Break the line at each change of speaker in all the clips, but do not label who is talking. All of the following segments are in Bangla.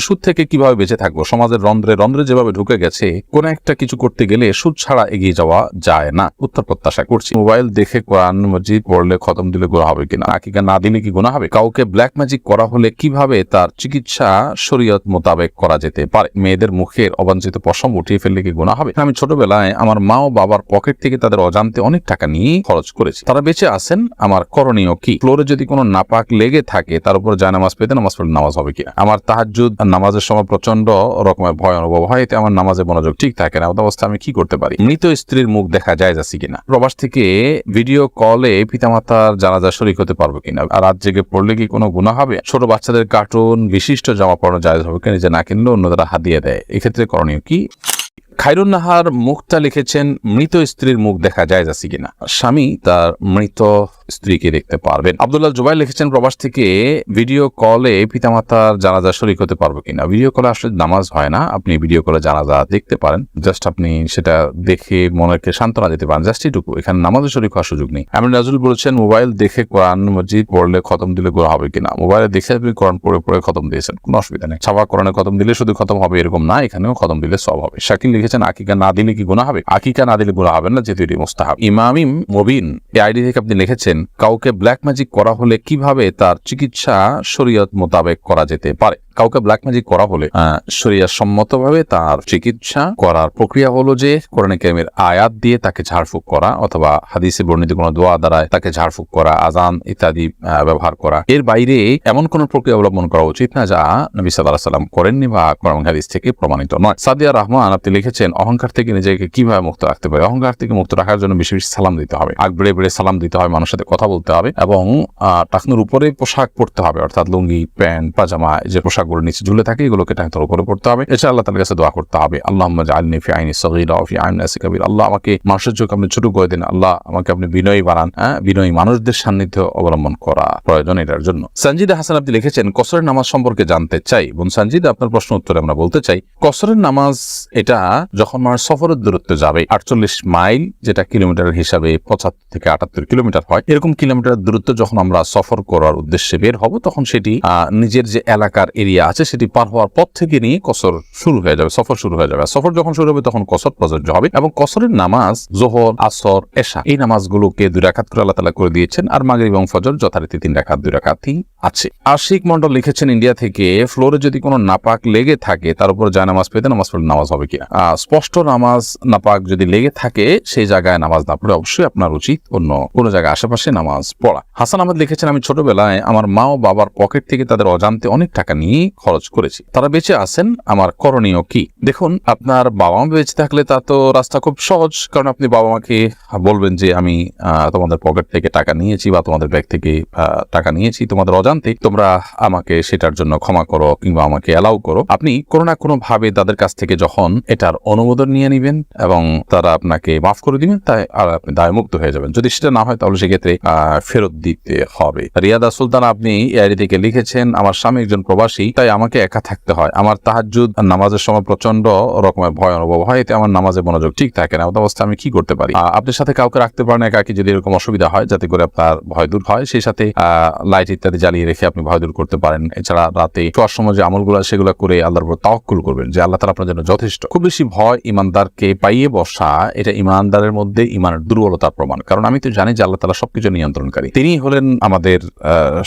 সুদ থেকে কীভাবে বেঁচে থাকব? সমাজের রন্ধ্রে রন্ধ্রে যেভাবে ঢুকে গেছে, কোন একটা কিছু করতে গেলে সুদ ছাড়া এগিয়ে যাওয়া যায় না। উত্তর প্রত্যাশা করছি। মোবাইল দেখে কোরআন মসজিদ পড়লে খতম দিলে গোনা হবে কিনা? আকিকা না দিলে কি গোনা হবে? কাউকে ব্ল্যাক ম্যাজিক করা হলে কীভাবে তার চিকিৎসা শরীয়ত মোতাবেক করা যেতে পারে? মেয়েদের মুখের অবাঞ্ছিত পশম উঠিয়ে ফেললে কি গোনা হবে? আমি ছোটবেলায় আমার মা ও বাবার পকেট থেকে তাদের অজান্তে অনেক টাকা নিয়ে খরচ করেছি। তারা বেঁচে আছেন, আমার করণীয় কি? ফ্লোরে যদি কোনো নাপাক লেগে থাকে, তার উপর জায়নামাজ পেতে নামাজ পড়লে নামাজ হবে কিনা? আমার তাহাজুদ নামাজের সময় প্রচণ্ড রকমের ভয় অনুভব হয়, এতে আমার নামাজে মনোযোগ ঠিক থাকে না। অবস্থা আমি কি করতে পারি? মৃত স্ত্রীর মুখ দেখা যায় যাচ্ছে কিনা? প্রবাস থেকে ভিডিও কলে পিতামাতার জানাজা শরিক হতে পারব কিনা? আর রাত জেগে পড়লে কি কোনো গুণা হবে? ছোট বাচ্চাদের কার্টুন, বিশিষ্ট জামা পড়ানো যায় হবে কিনা? যে না কিনলে অন্যরা হাত দিয়ে দেয়। এক্ষেত্রে করণীয় কি? খাইরুন নাহার মুখটা লিখেছেন, মৃত স্ত্রীর মুখ দেখা যায় যাচ্ছি কিনা। স্বামী তার মৃত স্ত্রীকে দেখতে পারবেন। আব্দুল্লাহ জুবাই লিখেছেন, প্রবাস থেকে ভিডিও কলে পিতামাতার জানাজা শরিক হতে পারব কিনা। ভিডিও কলে আসলে নামাজ হয় না, আপনি ভিডিও কলে জানাজা দেখতে পারেন। জাস্ট আপনি সেটা দেখে মনেরকে সান্ত্বনা দিতে পারেন, জাস্ট এটুকু। এখানে নামাজের শরিক হওয়ার সুযোগ নেই। আমি নাজুল বলেছেন, মোবাইল দেখে কোরআন মসজিদ পড়লে খতম দিলে গোড়া হবে কিনা? মোবাইলে দেখে আপনি কোরআন পড়ে পড়ে খতম দিয়েছেন, কোনো অসুবিধা নেই। ছাপা কোরআনে খতম দিলে শুধু খতম হবে এরকম না, এখানেও খতম দিলে সব হবে। শাকিল লিখেছেন, আকিকা না দিলে কি গুণা হবে? আকিকা না দিলে গুণা হবে না, যেহেতু এটি মোস্তাহাব। ইমামিম মবিন, এই আইডি থেকে আপনি লিখেছেন, কাউকে ব্ল্যাক ম্যাজিক করা হলে কীভাবে তার চিকিৎসা শরীয়ত মোতাবেক করা যেতে পারে? কাউকে ব্ল্যাক ম্যাজিক করা হলে শরিয়া সম্মতভাবে তার চিকিৎসা করার প্রক্রিয়া হলো যে, কোরআন কেমের আয়াত দিয়ে তাকে ঝাড়ফুঁক করা অথবা হাদিসে বর্ণিত কোনো দোয়া দ্বারায় তাকে ঝাড়ফুঁক করা আজান ইত্যাদি ব্যবহার করা। এর বাইরে এমন কোন প্রক্রিয়া অবলম্বন করা উচিত না যা নবী সাল্লাহ সাল্লাম করেননি বা কোরআন হাদিস থেকে প্রমাণিত নয়। সাদিয়া রহমান, আপনি লিখেছেন অহংকার থেকে নিজেকে কীভাবে মুক্ত রাখতে পারে? অহংকার থেকে মুক্ত রাখার জন্য বেশি বেশি সালাম দিতে হবে। আগ বেড়ে বেড়ে সালাম দিতে হবে, মানুষের সাথে কথা বলতে হবে এবং টাকনুর উপরে পোশাক পরতে হবে, অর্থাৎ লুঙ্গি, প্যান্ট, পাজামা যে পোশাকগুলো নিচে ঝুলে থাকে, এগুলোকে টাকনুর উপরে পড়তে হবে। এছাড়া আল্লাহ তার কাছে দোয়া করতে হবে। আল্লাহ আলনি ফি আইনি সগিরা ফি আইন কাবির আল্লাহ আমাকে মানুষের চোখ আপনি ছোট করে দিন। আল্লাহ আমাকে আপনি বিনয়ী বানান বিনয়ী মানুষদের সান্নিধ্য অবলম্বন করা প্রয়োজন এটার জন্য। সঞ্জিদা হাসান আপনি লিখেছেন, কসরের নামাজ সম্পর্কে জানতে চাই। বোন সঞ্জিদা আপনার প্রশ্ন উত্তরে আমরা বলতে চাই, কসরের নামাজ এটা যখন মানুষ সফরের দূরত্বে যাবে, আটচল্লিশ মাইল, যেটা কিলোমিটারের হিসাবে পঁচাত্তর থেকে আটাত্তর কিলোমিটার হয়, এরকম কিলোমিটার দূরত্ব যখন আমরা সফর করার উদ্দেশ্যে বের হব, তখন সেটি নিজের যে এলাকার এরিয়া আছে সেটি পার হওয়ার পর থেকে নিয়ে কসর শুরু হয়ে যাবে, সফর শুরু হয়ে যাবে। সফর যখন শুরু হবে, তখন কসর প্রযোজ্য হবে এবং কসরের নামাজ, জোহর, আসর, এশা, এই নামাজগুলোকে দুই রাখাত করে আল্লাহ তালা করে দিয়েছেন, আর মাগরিব এবং ফজর যথারীতি তিন রাখাত দুই রাখাতই আছে। আশিক মন্ডল লিখেছেন, ইন্ডিয়া থেকে ফ্লোরে যদি কোনো নাপাক লেগে থাকে, তার উপর যায় নামাজ পেতে নামাজ পড়লে নামাজ হবে কিনা স্পষ্ট নামাজ নাপাক যদি লেগে থাকে, সেই জায়গায় নামাজ না পড়ে অবশ্যই আপনার উচিত অন্য কোনো জায়গায়, আশেপাশে নামাজ পড়া। হাসান আহমেদ লিখেছেন, আমি ছোটবেলায় আমার মা ও বাবার পকেট থেকে তাদের অজান্তে অনেক টাকা নিয়ে খরচ করেছি। তারা বেঁচে আছেন, আমার করণীয় কি? দেখুন, আপনার বাবা মা বেঁচে থাকলে তা তো রাস্তা খুব সহজ, কারণ আপনি বাবা মাকে বলবেন যে, আমি তোমাদের পকেট থেকে টাকা নিয়েছি বা তোমাদের ব্যাগ থেকে টাকা নিয়েছি, তোমাদের অজান্তে তোমরা আমাকে সেটার জন্য ক্ষমা করো কিংবা আমাকে অ্যালাউ করো। আপনি কোনো না কোনো ভাবে তাদের কাছ থেকে যখন এটার অনুমোদন নিয়ে নিবেন এবং তারা আপনাকে মাফ করে দিবেন, তাই আর আপনি দায়মুক্ত হয়ে যাবেন। যদি সেটা না হয়, তাহলে সেক্ষেত্রে ফেরত দিতে হবে। রিয়াদা সুলতান, আপনি এআইডি থেকে লিখেছেন, আমার স্বামী একজন প্রবাসী, তাই আমাকে একা থাকতে হয়। আমার তাহাজুদ নামাজের সময় প্রচণ্ড রকমের ভয় অনুভব হয় এতে আমার নামাজে মনোযোগ ঠিক থাকে না। অবস্থা আমি কি করতে পারি? আপনার সাথে কাউকে রাখতে পারেন একাকি যদি এরকম অসুবিধা হয়, যাতে করে আপনার ভয় দূর হয়। সেই সাথে লাইট ইত্যাদি জ্বালিয়ে রেখে আপনি ভয় দূর করতে পারেন। এছাড়া রাতে শোয়ার সময় যে আমলগুলো, সেগুলো করে আল্লাহর উপর তাওয়াক্কুল করবেন যে আল্লাহ তালা আপনার জন্য যথেষ্ট। খুব বেশি ভয় ইমানদারকে পাইয়ে বসা, এটা ইমানদারের মধ্যে ইমানের দুর্বলতার প্রমাণ। কারণ আমি তো জানি যে আল্লাহ তালা সবকিছু নিয়ন্ত্রণকারী। তিনি হলেন আমাদের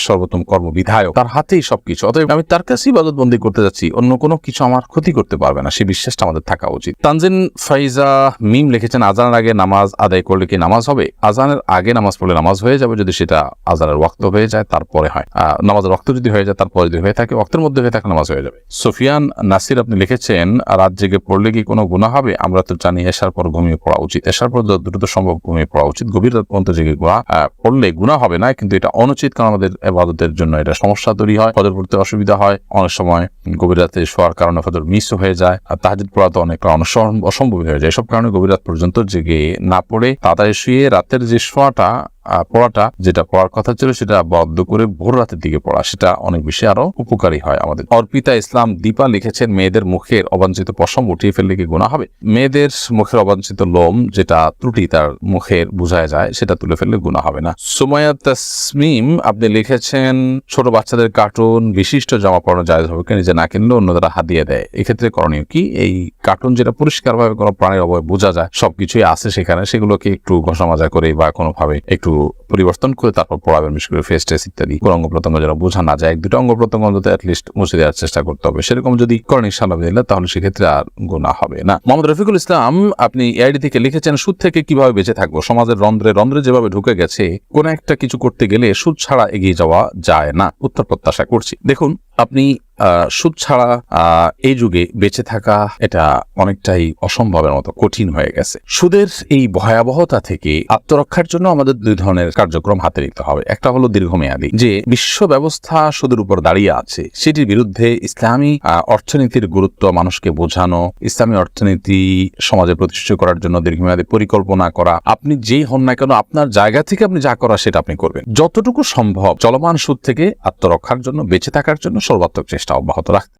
সর্বোত্তম কর্মবিধায়ক। তার হাতেই সবকিছু। অতএব আমি তার কাছেই ইবাদত বন্দি করতে যাচ্ছি, অন্য কোনো কিছু আমার ক্ষতি করতে পারবে না। সেই বিশ্বাসটা আমাদের থাকা উচিত। তানজিন ফাইজা মিম লিখেছেন, আজানের আগে নামাজ আদায় করলে কি নামাজ হবে? আজানের আগে নামাজ পড়লে নামাজ হয়ে যাবে যদি সেটা আজানের ওয়াক্ত হয়ে যায়, তারপরে হয়। আহ, নামাজের ওয়াক্ত যদি হয়ে যায় তারপরে যদি হয়ে থাকে রক্তের মধ্যে হয়ে থাকে নামাজ হয়ে যাবে। সোফিয়ান নাসির আপনি লিখেছেন রাত জেগে পড়লে কি কোনো গুণা হবে? আমরা তো জানি এসার পর ঘুমিয়ে পড়া উচিত। এসার পর দ্রুত সম্ভব ঘুমিয়ে পড়া উচিত। গভীর রাত পর্যন্ত জেগে গুণা পড়লে গুণা হবে না কিন্তু এটা অনুচিত কারণ আমাদের এবাদতের জন্য এটা সমস্যা তৈরি হয়। ফজর পড়তে অসুবিধা হয় অনেক সময় গভীর রাতে শোয়ার কারণে ফজর মিস হয়ে যায় আর তাহাজুদ পড়া তো অনেক অসম্ভব হয়ে যায়। এসব কারণে গভীর রাত পর্যন্ত জেগে না পড়ে তাড়াতাড়ি শুয়ে রাতের যে শোয়াটা পড়াটা, যেটা পড়ার কথা ছিল সেটা বদ্ধ করে ভোর রাতের দিকে পড়া, সেটা অনেক বেশি আরও উপকারী হয় আমাদের। অর্পিতা ইসলাম দীপা লিখেছেন, মেয়েদের মুখের অবাঞ্ছিত পশম উঠিয়ে ফেললে কি গুণা হবে? মেয়েদের মুখের অবাঞ্ছিত লোম, যেটা ত্রুটি তার মুখের বোঝায় যায়, সেটা তুলে ফেললে গুণা হবে না। সুমাইয়া তাসমিম, আপনি লিখেছেন, ছোট বাচ্চাদের কার্টুন, বিশিষ্ট জামা পড়ানো জায়জ হবে নিজে না কিনলে অন্যরা হাতিয়ে দেয় এক্ষেত্রে করণীয় কি? এই কার্টুন যেটা পরিষ্কারভাবে কোনো প্রাণীর অবয় বোঝা যায়, সবকিছুই আছে সেখানে, সেগুলোকে একটু ঘষা মাজা করে বা কোনোভাবে একটু to পরিবর্তন করে তারপর পড়াবেন, বিশেষ করে ফেস টেস ইত্যাদি। কোনো অঙ্গ প্রত্যঙ্গ যেন বোঝা না যায় এক দুটো অঙ্গ প্রত্যঙ্গ অন্তত অ্যাটলিস্ট মুছে দেওয়ার চেষ্টা করতে হবে। সেরকম যদি করেন ইনশাল্লাহ তাহলে সেক্ষেত্রে আর গোনা হবে না। মোহাম্মদ রফিকুল ইসলাম, আপনি এআইডি থেকে লিখেছেন, সুদ থেকে কীভাবে বেঁচে থাকব? সমাজের রন্ধ্রে রন্ধ্রে যেভাবে ঢুকে গেছে, কোন একটা কিছু করতে গেলে সুদ ছাড়া এগিয়ে যাওয়া যায় না। উত্তর প্রত্যাশা করছি। দেখুন, আপনি সুদ ছাড়া এই যুগে বেঁচে থাকা এটা অনেকটাই অসম্ভবের মতো কঠিন হয়ে গেছে। সুদের এই ভয়াবহতা থেকে আত্মরক্ষার জন্য আমাদের দুই ধরনের কার্যক্রম হাতে নিতে হবে। একটা হলো দীর্ঘমেয়াদী। যে বিশ্ব ব্যবস্থা সুদের উপর দাঁড়িয়ে আছে, সেটির বিরুদ্ধে ইসলামী অর্থনীতির গুরুত্ব মানুষকে বোঝানো, ইসলামী অর্থনীতি সমাজে প্রতিষ্ঠিত করার জন্য দীর্ঘমেয়াদী পরিকল্পনা করা, আপনি যেই হন না কেন, আপনার জায়গা থেকে আপনি যা করা সেটা আপনি করবেন। যতটুকু সম্ভব চলমান সুদ থেকে আত্মরক্ষার জন্য, বেঁচে থাকার জন্য সর্বাত্মক চেষ্টা অব্যাহত রাখতে।